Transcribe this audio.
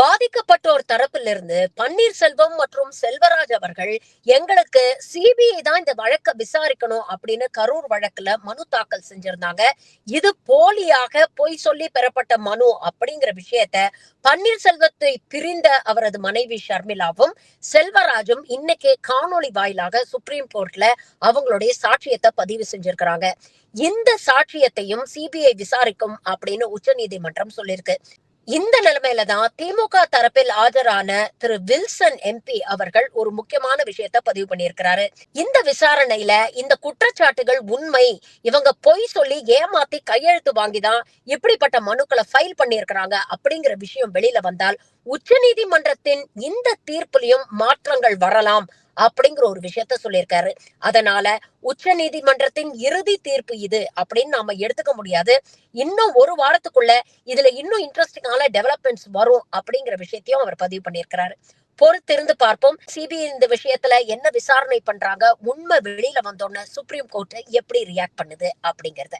பாதிக்கப்பட்டோர் தரப்பிலிருந்து பன்னீர்செல்வம் மற்றும் செல்வராஜ் அவர்கள் எங்களுக்கு சிபிஐ தான் இந்த வழக்கை விசாரிக்கணும் அப்படின்னு கரூர் வழக்குல மனு தாக்கல் செஞ்சிருந்தாங்க. இது போலியாக பொய் சொல்லி பெறப்பட்ட மனு அப்படிங்கிற விஷயத்த பன்னீர்செல்வத்தை பிரிந்த அவரது மனைவி ஷர்மிளாவும் செல்வராஜும் இன்னைக்கு காணொளி வாயிலாக சுப்ரீம் கோர்ட்ல அவங்களுடைய சாட்சியத்தை பதிவு செஞ்சிருக்கிறாங்க. இந்த சாட்சியத்தையும் சிபிஐ விசாரிக்கும் அப்படின்னு உச்சநீதிமன்றம் சொல்லியிருக்கு இந்த நிலைமையில தான் திமுக தரப்பில் ஆஜரான திரு வில்சன் எம்பி அவர்கள் ஒரு முக்கியமான விஷயத்த பதிவு பண்ணியிருக்கிறாரு. இந்த விசாரணையில இந்த குற்றச்சாட்டுகள் உண்மை. இவங்க பொய் சொல்லி ஏமாத்தி கையெழுத்து வாங்கிதான் இப்படிப்பட்ட மனுக்களை ஃபைல் பண்ணியிருக்கிறாங்க அப்படிங்கிற விஷயம் வெளியில வந்தால் உச்சநீதிமன்றத்தின் இந்த தீர்ப்புலயும் மாற்றங்கள் வரலாம். அப்படிங்கிற ஒரு விஷயத்த சொல்லியிருக்காரு. அதனால உச்ச நீதிமன்றத்தின் இறுதி தீர்ப்பு இது அப்படின்னு நாம எடுத்துக்க முடியாது. இன்னும் ஒரு வாரத்துக்குள்ள இதுல இன்னும் இன்ட்ரெஸ்டிங்கான டெவலப்மெண்ட்ஸ் வரும் அப்படிங்கிற விஷயத்தையும் அவர் பதிவு பண்ணியிருக்கிறாரு. பொறுத்திருந்து பார்ப்போம். சிபிஐ இந்த விஷயத்துல என்ன விசாரணை பண்றாங்க உண்மை வெளியில வந்தோடனே சுப்ரீம் கோர்ட் எப்படி ரியாக்ட் பண்ணுது அப்படிங்கறத.